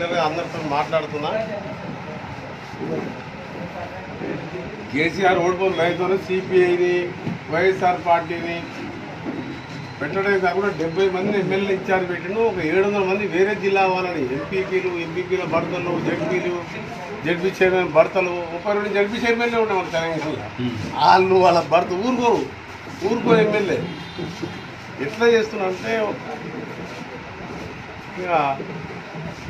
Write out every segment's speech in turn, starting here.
అందరితో మాట్లాడుతున్నా. కేసీఆర్ ఓడిపోయిన రైతులు సిపిఐని వైఎస్ఆర్ పార్టీని పెట్టడమే కాకుండా డెబ్బై మంది ఎమ్మెల్యే ఇన్ఛార్జ్ పెట్టిండు. ఒక ఏడు వందల మంది వేరే జిల్లా వాళ్ళని ఎంపీపీలు ఎంపీపీల భర్తలు జడ్పీలు జడ్పీ చైర్మన్ భర్తలు ముప్పై రెండు జడ్పీ చైర్మన్లే ఉన్నాయి మన తెలంగాణలో వాళ్ళు వాళ్ళ భర్త ఊరుకోరు ఊరుకో ఎమ్మెల్యే. ఎట్లా చేస్తున్నారంటే ఇక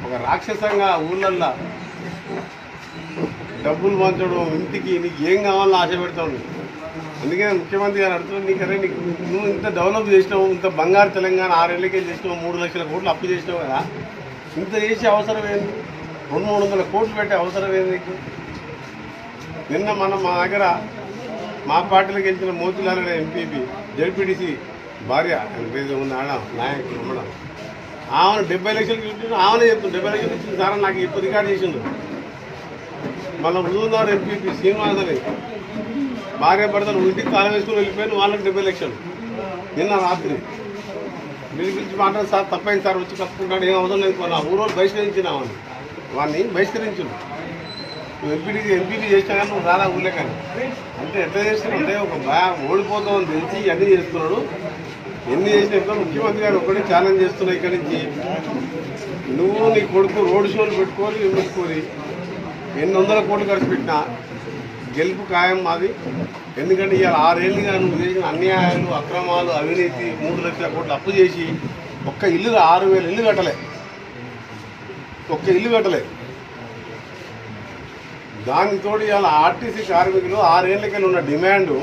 ఒక రాక్షసంగా ఊళ్ళల్లో డబ్బులు పంచడం ఇంటికి నీకు ఏం కావాలని ఆశ పెడతావు అందుకే ముఖ్యమంత్రి గారు అడుగుతున్నారు నీకు అరే నీకు నువ్వు ఇంత డెవలప్ చేసినావు ఇంత బంగారు తెలంగాణ ఆరేళ్ళకి చేసినావు మూడు లక్షల కోట్లు అప్పు చేసినావు కదా. ఇంత చేసే అవసరం ఏంది? రెండు మూడు వందల కోట్లు పెట్టే అవసరం ఏంది నీకు? నిన్న మనం మా దగ్గర మా పార్టీలకు గెలిచిన మోతిలాల్ ఎంపీపీ జడ్పీటీసీ భార్య ఉన్న ఉంది ఆడ? నాయకులు ఉండడం ఆమెను డెబ్బై లక్షలు చూపించిన ఆమెనే చెప్తుంది డెబ్బై లక్షలు ఇచ్చింది సార్ నాకు ఇప్పుడు రికార్డు చేసిండు. మళ్ళీ హుజూర్నగర్ ఎంపీపీ శ్రీనివాస్ అని భార్య భర్తలు ఇంటికి తాళం వేసుకుని వెళ్ళిపోయిన వాళ్ళకి డెబ్బై లక్షలు. నిన్న రాత్రి. పిలిపించి మాట్లాడి సార్ తప్పైంది సార్ వచ్చి కప్పుకుంటాడు ఏం అవసరం లేదు నా ఊరోళ్ళు బహిష్కరించినామని వాడిని బహిష్కరించు నువ్వు ఎంపీడీ ఎంపీపీ చేసినా కానీ నువ్వు రాదా ఊళ్ళే కానీ. అంటే ఎట్లా చేస్తున్నావు? అంటే ఒక భయ ఓడిపోతామని తెలిసి అన్నీ చేస్తున్నాడు. ఎన్ని చేసినా ముఖ్యమంత్రి గారు ఒకటే ఛాలెంజ్ చేస్తున్నావు ఇక్కడి నుంచి. నువ్వు నీ కొడుకు రోడ్ షోలు పెట్టుకొని పెట్టుకొని ఎన్ని వందల కోట్లు ఖర్చు పెట్టినా గెలుపు ఖాయం మాది. ఎందుకంటే ఇవాళ ఆరేళ్ళుగా నువ్వు చేసిన అన్యాయాలు అక్రమాలు అవినీతి మూడు లక్షల కోట్లు అప్పు చేసి ఒక్క ఇల్లు ఆరు వేల ఇల్లు కట్టలే. ఒక్క ఇల్లు కట్టలే. దానితోటి ఇవాళ ఆర్టీసీ కార్మికులు ఆరేళ్ళకెళ్ళి ఉన్న డిమాండు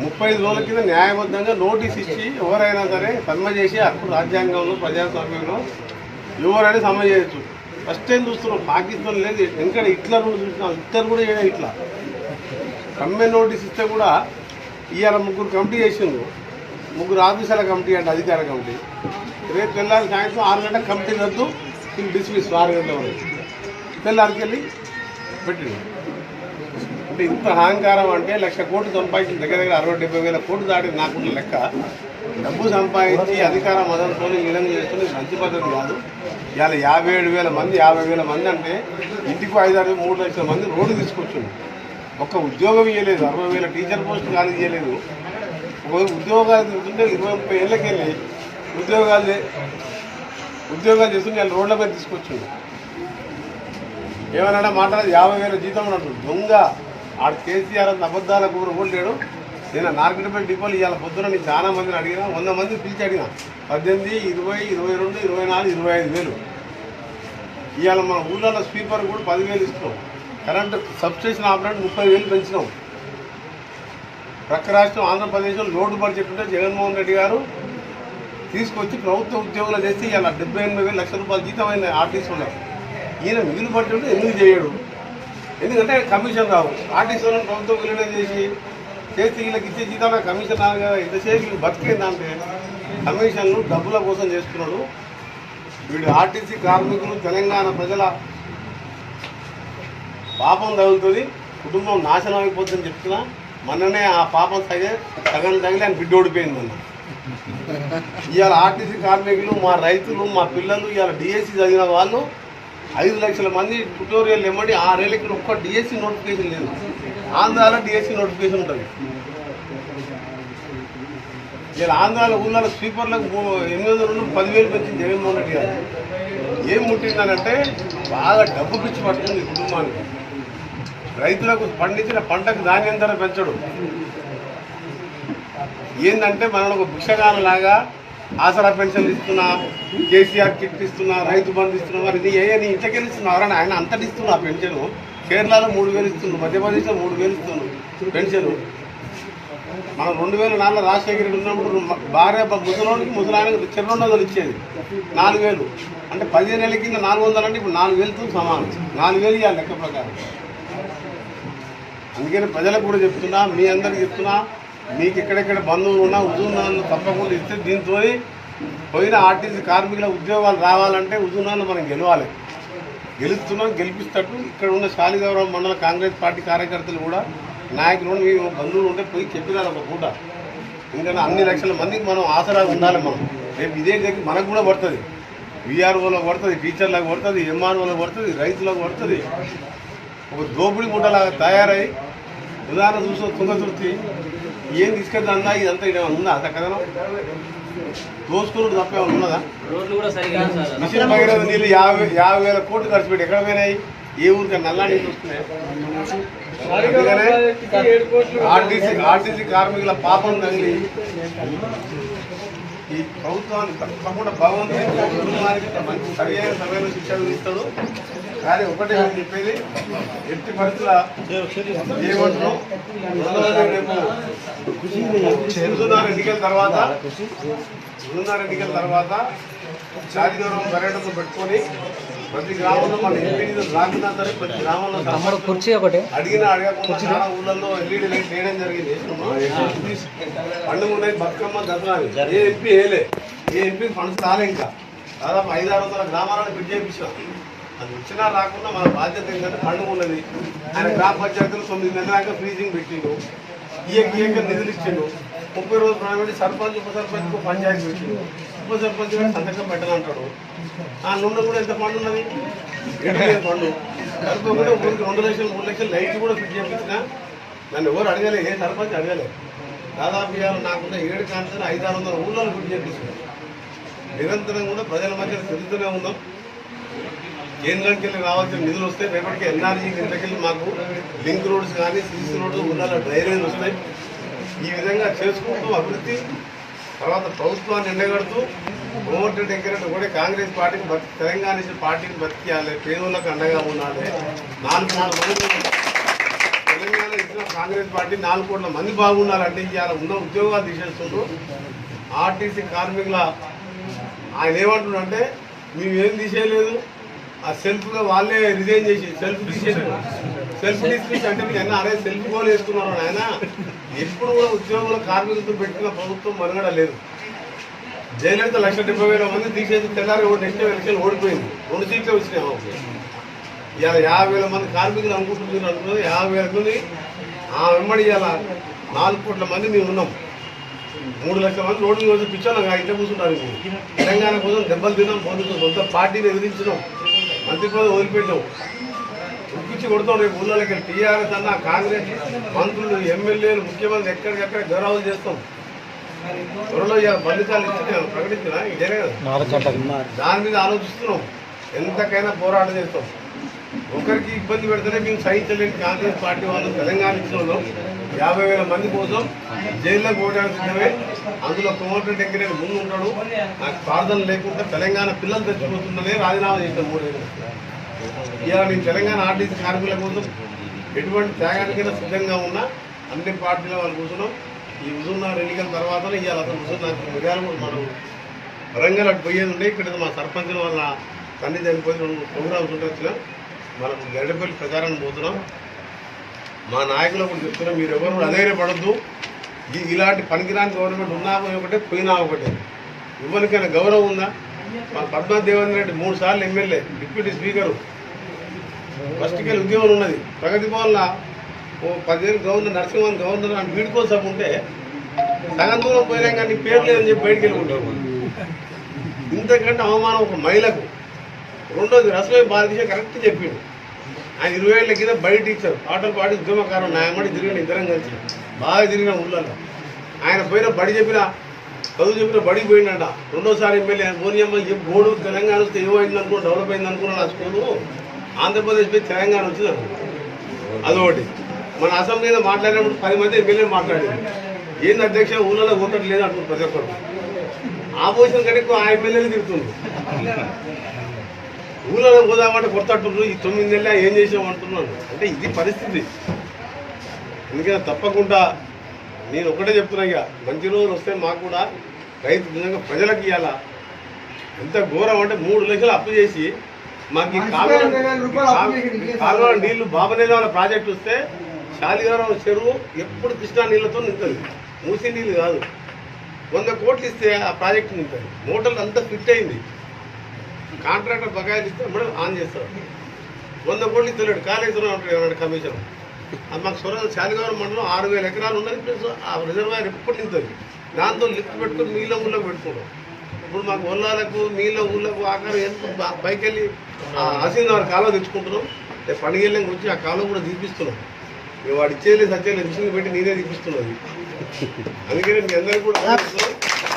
ముప్పై ఐదు రోజుల కింద న్యాయబద్ధంగా నోటీస్ ఇచ్చి ఎవరైనా సరే సమ్మె చేసి అప్పుడు రాజ్యాంగంలో ప్రజాస్వామ్యంలో ఎవరైనా సమ్మె చేయొచ్చు. ఫస్ట్ టైం చూస్తున్నాం? పాకిస్తాన్ లేదు. ఇంకా హిట్లర్ కూడా చూసినాం హిట్లర్ కూడా చేయడం ఇట్లా. సమ్మె నోటీస్ ఇస్తే కూడా ఇవాళ ముగ్గురు కమిటీ చేసిండ్రు. ముగ్గురు ఆఫీసర్ల కమిటీ అంటే అధికార కమిటీ. రేపు తెల్లారి సాయంత్రం ఆరు గంటల కమిటీ రద్దు ఇంక డిస్మిస్ ఆరు గంటల వరకు. తెల్లారికి వెళ్ళి పెట్టిండు అంటే ఇంత అహంకారం అంటే లక్ష కోట్లు సంపాదించిన దగ్గర దగ్గర అరవై డెబ్బై వేల కోట్లు దాటి నాకు లెక్క. డబ్బు సంపాదించి అధికార మదంతో నిలం చేస్తుంది మంచి పద్ధతి కాదు. ఇవాళ యాభై ఏడు వేల మంది యాభై వేల మంది అంటే ఇంటికి ఐదారు మూడు లక్షల మంది రోడ్డు తీసుకొచ్చింది ఒక్క ఉద్యోగం ఇవ్వలేదు అరవై వేల టీచర్ పోస్ట్ ఖాళీ చేయలేదు ఒక ఉద్యోగాలు తీసుకుంటే ఇరవై ముప్పై ఏళ్ళకి వెళ్ళి ఉద్యోగాలు ఉద్యోగాలు చేస్తుంటే వాళ్ళు రోడ్ల మీద తీసుకొచ్చిండు ఏమన్నా మాట్లాడదు? యాభై వేల జీతం ఉన్నట్టు దొంగ. ఆడు కేసీఆర్ అంత అబద్ధాల కూర ఓడలేడు నేను నార్కెట్పల్లి డిపోలు ఇవాళ పొద్దున నేను చాలా మందిని అడిగినా వంద మంది పిలిచి అడిగినా. పద్దెనిమిది ఇరవై ఇరవై రెండు ఇరవై నాలుగు ఇరవై ఐదు వేలు. ఇవాళ మన ఊళ్ళో స్వీపర్ కూడా పదివేలు ఇస్తున్నాం. కరెంట్ సబ్స్టేషన్ ఆపరేటర్ ముప్పై వేలు పెంచినాం. ప్రక్క రాష్ట్రం ఆంధ్రప్రదేశ్లో లోటు బడ్జెట్ ఉంటే జగన్మోహన్ రెడ్డి గారు తీసుకొచ్చి ప్రభుత్వ ఉద్యోగులు చేసి ఇలా డెబ్బై ఎనిమిది వేల లక్షల రూపాయలు జీతం అయిన ఆర్టీసీ ఉన్నారు. ఈయన మిగిలి బడ్జెట్ ఎందుకు చేయడు? ఎందుకంటే కమిషన్ రావు. ఆర్టీసీ ప్రభుత్వం విలీనం చేసి చేసి వీళ్ళకి ఇచ్చే జీతం కమిషన్ రాదు కదా. ఇంతసేపు వీళ్ళు బతికేందంటే కమిషన్లు డబ్బుల కోసం చేస్తున్నాడు. వీడు ఆర్టీసీ కార్మికులు తెలంగాణ ప్రజల పాపం తగులుతుంది. కుటుంబం నాశనం అయిపోతుందని చెప్తున్నా. మొన్ననే ఆ పాపం తగే సగం తగిలి ఆయన బిడ్డ ఓడిపోయింది మొన్న. ఇవాళ ఆర్టీసీ కార్మికులు మా రైతులు మా పిల్లలు ఇవాళ డిఎస్సి చదివిన వాళ్ళు ఐదు లక్షల మంది ట్యూటోరియల్ ఎమ్మడి ఆరేళ్ళకి ఒక్క డిఎస్సి నోటిఫికేషన్ లేదు. ఆంధ్రాలో డిఎస్సి నోటిఫికేషన్ ఉంటుంది. ఇలా ఆంధ్రాలో ఊళ్ళో స్వీపర్లకు ఎనిమిది వందల నుండి పదివేలు పెంచింది జగన్మోహన్ రెడ్డి గారు. ఏం ముట్టిందనంటే బాగా డబ్బు పిచ్చి పడుతుంది కుటుంబానికి. రైతులకు పండించిన పంటకు ధాన్యం ధర పెంచడు. ఏంటంటే మనకు ఒక భిక్షగాన లాగా ఆసరా పెన్షన్ ఇస్తున్నా కేసీఆర్ కిట్ ఇస్తున్నా రైతు బంధు ఇస్తున్నా మరి నీ ఏ నీ ఇంటికెళ్ళి అని ఆయన అంతటి ఇస్తున్నా ఆ పెన్షన్. కేరళలో మూడు వేలు ఇస్తుండ్రు మధ్యప్రదేశ్లో మూడు వేలు ఇస్తుండ్రు పెన్షన్. మనం రెండు వేల నాలుగు రాజశేఖర్ ఉన్నప్పుడు భార్య ముసలోనికి ముసలాయనకి చెరు వందలు ఇచ్చేది. నాలుగు వేలు. అంటే పదిహేను నెలల కింద నాలుగు వందలు అంటే ఇప్పుడు నాలుగు వేలతో సమానం. నాలుగు వేలు ఇవ్వాలి లెక్క ప్రకారం. అందుకని ప్రజలకు కూడా చెప్తున్నా మీ అందరికి చెప్తున్నా మీకు ఎక్కడెక్కడ బంధువులు ఉన్నా ఉద్యోగాలను తప్పకుండా ఇస్తే దీంతో పోయిన ఆర్టీసీ కార్మికుల ఉద్యోగాలు రావాలంటే ఉద్యోగాలను మనం గెలవాలి. గెలుస్తున్నాం గెలిపిస్తట్టు ఇక్కడ ఉన్న శాలిగౌరవ మండల కాంగ్రెస్ పార్టీ కార్యకర్తలు కూడా నాయకులు మీ బంధువులు ఉంటే పోయి చెప్పినారు ఒక పూట. ఎందుకంటే అన్ని లక్షల మందికి మనం ఆసరా ఉండాలి మనం. రేపు ఇదే దగ్గర మనకు కూడా పడుతుంది. విఆర్ఓలో పడుతుంది టీచర్లకు పడుతుంది ఎంఆర్ఓలో పడుతుంది రైతులకు పడుతుంది. ఒక దోపిడి పూటలాగా తయారై ఉదాహరణ చూసిన తుంగతుర్తి ఏం తీసుకెళ్తా ఇదంతా ఇక్కడ ఉందా? అంత కథనం దోసుకున్నాడు తప్ప ఉన్నదా? మిషన్ భగీరథ నీళ్ళు యాభై యాభై వేల కోట్లు ఖర్చు పెట్టి ఎక్కడ పోయినాయి? ఏ ఊరికి నల్లా నీళ్ళు వస్తున్నాయి? అందుకనే ఆర్టీసీ ఆర్టీసీ కార్మికుల పాపం తగిలి ఈ ప్రభుత్వాన్ని తప్పకుండా భగవంతుని మంచి సరైన సమయంలో శిక్షణ ఇస్తాడు. కానీ ఒకటే చెప్పేది ఎట్టి పరిస్థితుల ఎన్నికల తర్వాత హుజూర్నగర్ ఎన్నికల తర్వాత చారిగౌరవం పర్యటన పెట్టుకొని ప్రతి గ్రామంలో మన ఎంపీని రాకున్నా సరే ప్రతి గ్రామంలో కుర్చీ ఒకటి. అడిగిన అడగకుండా చాలా ఊళ్ళల్లో ఎల్ఈడి లైట్ వేయడం జరిగింది. పండుగ ఉన్నాయి బతుకమ్మ దసరా ఏ ఎంపీ వేయలే. ఏ ఎంపీ ఫండ్స్ రాలే ఇంకా. దాదాపు ఐదు ఆరు వందల గ్రామాలను బిడ్ చేయించాం అది వచ్చినా రాకుండా మన బాధ్యత ఏంటంటే పండుగ ఉన్నది. ఆయన గ్రామ పంచాయతీలు తొమ్మిది నెలల దాకా ఫ్రీజింగ్ పెట్టిండు. ఈయక ఈయక నిధులు ఇచ్చిండు. ముప్పై రోజులు ప్రాణపెట్టి సర్పంచ్ ఉప సర్పంచ్ పంచాయతీ పెట్టిండు. ఉప సర్పంచ్ సంతకం పెట్టాలంటాడు. ఆ నుండి కూడా ఎంత పండు ఉన్నది? ఏడు వేల ఫండ్ ఊరికి రెండు లక్షలు మూడు లక్షలు లైట్ కూడా ఫిట్ చేయించిన. నన్ను ఎవరు అడగలే ఏ సర్పంచ్ అడగలే. దాదాపు ఇవాళ నాకున్న ఏడు కాన్సర్ ఐదు ఆరు వందల ఊళ్ళో ఫిట్ చేయించిన. నిరంతరం కూడా ప్రజల మధ్య తిరుగుతూనే ఉన్నాం. కేంద్రానికి వెళ్ళి రావాల్సిన నిధులు వస్తాయి. రేపటికి ఎన్ఆర్జీ ఇంతకెళ్ళి మాకు లింక్ రోడ్స్ కానీ సిసి రోడ్స్ ఉండాలి డ్రైనేజ్ వస్తాయి. ఈ విధంగా చేసుకుంటూ అభివృద్ధి తర్వాత ప్రభుత్వాన్ని ఎండగడుతూ ప్రమోటెడ్ ఎక్కడంటే కూడా కాంగ్రెస్ పార్టీని బతి తెలంగాణ ఇచ్చిన పార్టీని బతికేయాలి. పేదోళ్ళకి అండగా ఉండాలి. నాలుగు కోట్ల మంది తెలంగాణ ఇచ్చిన కాంగ్రెస్ పార్టీ నాలుగు కోట్ల మంది బాగుండాలంటే ఇవాళ ఉన్న ఉద్యోగాలు తీసేస్తుండ్రు. ఆర్టీసీ కార్మికుల ఆయన ఏమంటున్నాడంటే మేము ఏం తీసేయలేదు ఆ సెల్ఫ్లో వాళ్ళే రిజైన్ చేసి సెల్ఫ్ తీసేసి సెల్ఫ్ డిస్మిస్ అంటే మీకు అన్న అరే సెల్ఫ్ గోల్ వేసుకున్నారు ఆయన ఎప్పుడు కూడా ఉద్యోగంలో కార్మికులతో పెట్టిన ప్రభుత్వం మనుగడ లేదు. జయలలిత లక్ష డెబ్బై వేల మంది తీసేసి తెల్లారి నెక్స్ట్ ఎలక్షన్ ఓడిపోయింది. రెండు సీట్లే వచ్చినాయి మాకు. ఇవాళ యాభై వేల మంది కార్మికులు అనుకుంటున్నారు అనుకున్నది యాభై వేల మంది ఆ వెంబడి ఇవాళ నాలుగు కోట్ల మంది మేము ఉన్నాం. మూడు లక్షల మంది రోడ్డు మీద వచ్చి ఇంట్లో కూర్చుంటారు. తెలంగాణ కోసం దెబ్బలు తిన్నాం పొందుతున్నాం సొంత పార్టీని ఎదిరించినాం. మంత్రిపదవి వదిలిపెట్టావు. వదిలిపెట్టాం కొడతాం రేపు ఊళ్ళోకి టీఆర్ఎస్ అన్న కాంగ్రెస్ మంత్రులు ఎమ్మెల్యేలు ముఖ్యమంత్రి ఎక్కడికెక్కడ గౌరవాలు చేస్తాం. త్వరలో ఇవాళ ఫలితాలు ఇచ్చి ప్రకటించిన? ఇదే కదా. దాని మీద ఆలోచిస్తున్నాం. ఎంతకైనా పోరాటం చేస్తాం. ఒకరికి ఇబ్బంది పెడితేనే మేము సహించలేని కాంగ్రెస్ పార్టీ వాళ్ళు తెలంగాణ ఇచ్చిన యాభై వేల మంది కోసం జైల్లోకి పోవడానికి సిద్ధమే. అందులో కోమటి దగ్గర ముందు ఉంటాడు. నాకు ప్రార్థన లేకుండా తెలంగాణ పిల్లలు తెచ్చిపోతుందనే రాజీనామా చేశాను మూడేళ్ళు ఇవాళ నేను తెలంగాణ ఆర్టీసీ కార్మికుల కోసం ఎటువంటి త్యాగానికైనా సిద్ధంగా ఉన్నా అన్ని పార్టీల వాళ్ళు కూర్చున్నాం ఈ హుజూర్నగర్ ఎన్నికల తర్వాత ఇవాళ అసలు హుజూర్నగర్ కూడా మనం వరంగల్ అటు పోయేది ఉండే. ఇక్కడ మా సర్పంచుల వాళ్ళ తల్లి చనిపోయి రెండు ప్రోగ్రామ్స్ ఉంటే వచ్చినాం మనం గడ్డపల్లి ప్రచారానికి పోతున్నాం. మా నాయకులు కూడా చెప్తున్నారు మీరు ఎవరు కూడా అధైర్యపడద్దు ఇలాంటి పనికిరాని గవర్నమెంట్ ఉన్నా ఒకటే పోయినా ఒకటే. ఇవ్వనికైనా గౌరవం ఉందా? మా పద్మా దేవేంద్ర రెడ్డి మూడు సార్లు ఎమ్మెల్యే డిప్యూటీ స్పీకరు. ఫస్ట్కి వెళ్ళి ఉద్యోగం ఉన్నది. ప్రగతి భవన్లో ఓ పదివేలు గవర్నర్ నరసింహన్ గవర్నర్ అని వీడి కోసం ఉంటే సగం దూరం పోయినా కానీ పేరు లేదని చెప్పి బయటికి వెళ్ళుకుంటారు ఇంతకంటే అవమానం ఒక మహిళకు. రెండోది రసమే బాలకృష్ణ కరెక్ట్ చెప్పిండు. ఆయన ఇరవై ఏళ్ళ కింద బయట టీచర్ ఆటో పాడి ఉద్యమకారం న్యాయమడి తిరిగిన ఇద్దరం కలిసి బాగా తిరిగిన ఊళ్ళలో ఆయన పోయిన బడి చెప్పిన చదువు చెప్పిన బడి పోయిందంట రెండోసారి ఎమ్మెల్యే మోనియమ్మ చెప్పి బోర్డు తెలంగాణ వస్తే ఏమైంది అనుకో డెవలప్ అయింది అనుకున్నాడు ఆ స్కూలు ఆంధ్రప్రదేశ్ పోయి తెలంగాణ వచ్చింది అదొకటి. మన అసెంబ్లీలో మాట్లాడినప్పుడు పది మంది ఎమ్మెల్యే మాట్లాడారు. ఏంది అధ్యక్ష ఊళ్ళలో ఓటర్లు లేదు అంటున్నారు ప్రతి ఒక్కరు. ఆపోజిషన్ కంటే ఎక్కువ ఆ ఎమ్మెల్యేలు తిరుగుతుంది ఊళ్ళో పోదామంటే కొడతట్టున్నారు ఈ తొమ్మిది నెలల ఏం చేసాం అంటున్నాను అంటే ఇది పరిస్థితి. అందుకని తప్పకుండా నేను ఒకటే చెప్తున్నా ఇక మంచి రోజులు వస్తే మాకు కూడా రైతు నిజంగా ప్రజలకు ఇవ్వాలా ఎంత ఘోరం అంటే మూడు లక్షలు అప్పు చేసి మాకు ఈ కాలువ నీళ్ళు బాబనేదాల ప్రాజెక్ట్ వస్తే శాలిగారం చెరువు ఎప్పుడు కృష్ణా నీళ్ళతో నింటుంది మూసి నీళ్ళు కాదు. వంద కోట్లు ఇస్తే ఆ ప్రాజెక్ట్ నింటుంది మోటార్లు అంతా ఫిట్ అయింది. కాంట్రాక్టర్ బకాయిలు ఇస్తే మనం ఆన్ చేస్తారు వంద కోట్లు ఇస్తలేడు. కాళేశ్వరం అంటాడు ఏమన్నాడు కమిషన్ అది మాకు సొర శాలిగారం మండలం ఆరు వేల ఎకరాలు ఉన్నది ప్లస్ ఆ రిజర్వాయర్ ఎప్పుడు నింతుంది దాంతో లిఫ్ట్ పెట్టుకుని నీళ్ళ ముళ్ళ పెట్టుకుంటాం ఇప్పుడు మాకు ఒళ్ళాలకు నీళ్ళ ఊళ్ళకు ఆకారం బ- పైకి వెళ్ళి హసీన్ వారి కాలువ తెచ్చుకుంటున్నాం. రేపు పండుగ వచ్చి ఆ కాలువ కూడా తీపిస్తున్నాం. వాడు ఇచ్చేది సత్యాలు మిషన్ పెట్టి నేనే తీపిస్తున్నది అందుకని మీ అందరికీ కూడా ఆశిస్తున్నాం.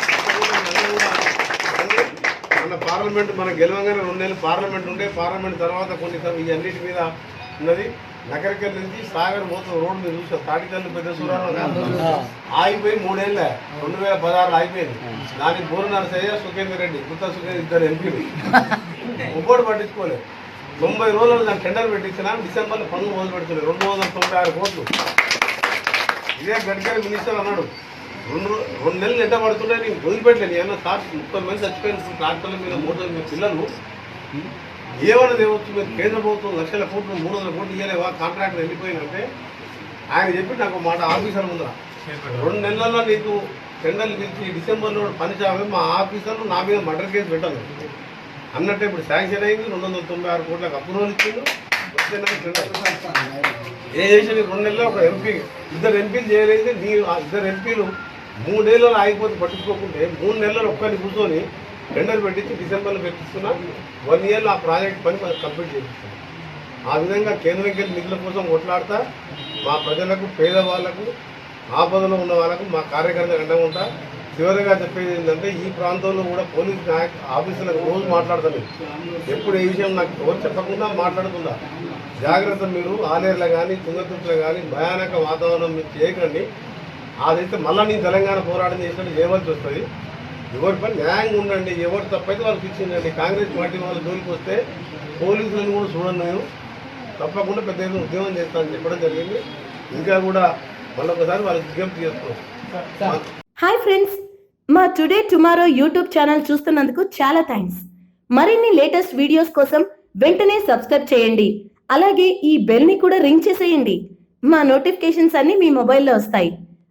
తప్పకుండా మీ అందరూ కూడా రండి. మన పార్లమెంట్ మన గెలవంగానే రెండు నెలలు పార్లమెంట్ ఉండే పార్లమెంట్ తర్వాత కొన్ని ఇవన్నిటి మీద ఉన్నది. నగరికల్ నుంచి సాగర్ పోతున్న రోడ్డు మీద చూసా తాటికల్లు పెద్ద సూరాలు ఆగిపోయి మూడేళ్ళ రెండు వేల పదహారులో ఆగిపోయింది. దానికి బోరు నరసయ్య సుఖేందర్ రెడ్డి గుత్త సుఖేందర్ ఇద్దరు ఎంపీలు. ఒక్కోటి పట్టించుకోలేదు తొంభై రోజులు దాన్ని టెండర్ పెట్టించిన డిసెంబర్లో పనులు మొదలు పెడుతున్నాయి రెండు వందల తొంభై ఆరు కోట్లు. ఇదే గడ్కరీ మినిస్టర్ అన్నాడు. రెండు రెండు నెలలు ఎంట పడుతున్నాయి నేను వదిలిపెట్టలేను ఏమన్నా సార్ ముప్పై మంది చచ్చిపోయిన ట్రాక్టర్ల మీద మోటార్ల మీద పిల్లలు ఏమన్నా తేవచ్చు? మీరు కేంద్ర ప్రభుత్వం లక్షల కోట్లు మూడు వందల కోట్లు ఇవ్వలేవా కాంట్రాక్టర్ వెళ్ళిపోయినంటే ఆయన చెప్పి నాకు మాట ఆఫీసర్ ముందర. రెండు నెలల్లో నీకు టెండర్లు పిలిచి డిసెంబర్లో పని చేయాలి మా ఆఫీసర్లు నా మీద మర్డర్ కేసు పెట్టాను అన్నట్టు ఇప్పుడు శాంక్షన్ అయింది రెండు వందల తొంభై ఆరు కోట్లకు అప్రూవల్ ఇచ్చిండు. ఏ చేసిన రెండు నెలల్లో ఒక ఎంపీ ఇద్దరు ఎంపీలు చేయలేదు నీ ఆ ఇద్దరు ఎంపీలు మూడు నెలలు ఆగిపోతే పట్టించుకోకుంటే మూడు నెలలు ఒక్కరిని కూర్చొని టెండర్ పెట్టించి డిసెంబర్లో పెట్టిస్తున్నా వన్ ఇయర్లో ఆ ప్రాజెక్ట్ పని కంప్లీట్ చేపిస్తాను ఆ విధంగా కేంద్రం కెళ్ళి నిధుల కోసం కొట్లాడతా మా ప్రజలకు పేదవాళ్ళకు ఆపదలో ఉన్న వాళ్ళకు మా కార్యకర్త అండగా ఉంటా. చివరిగా చెప్పేది ఏంటంటే ఈ ప్రాంతంలో కూడా పోలీస్ నాయక ఆఫీసులకు రోజు మాట్లాడతాను ఎప్పుడు ఏ విషయం నాకు ఎవరు చెప్పకుండా మాట్లాడుతుందా జాగ్రత్త మీరు ఆలేర్లు కానీ తుంగతుర్తిలో కానీ భయానక వాతావరణం మీరు చేయకండి. అదైతే మళ్ళీ నేను తెలంగాణ పోరాటం చేసినట్టు చేయవలసి వస్తుంది ఎవరి పని న్యాయంగా ఉండండి ఎవరు తప్పైతే వాళ్ళకి ఇచ్చిందండి కాంగ్రెస్ పార్టీ వాళ్ళ జోలికి వస్తే పోలీసులను కూడా చూడండి నేను. తప్పకుండా పెద్ద ఎత్తున ఉద్యమం చేస్తానని చెప్పడం జరిగింది. ఇంకా కూడా మళ్ళొకసారి వాళ్ళకి విజ్ఞప్తి చేస్తున్నాం. Hi friends. మా టుడే టుమారో యూట్యూబ్ ఛానల్ చూస్తున్నందుకు చాలా థ్యాంక్స్ మరిన్ని లేటెస్ట్ వీడియోస్ కోసం వెంటనే సబ్స్క్రైబ్ చేయండి. అలాగే ఈ బెల్ని కూడా రింగ్ చేసేయండి. మా నోటిఫికేషన్స్ అన్ని మీ మొబైల్లో వస్తాయి.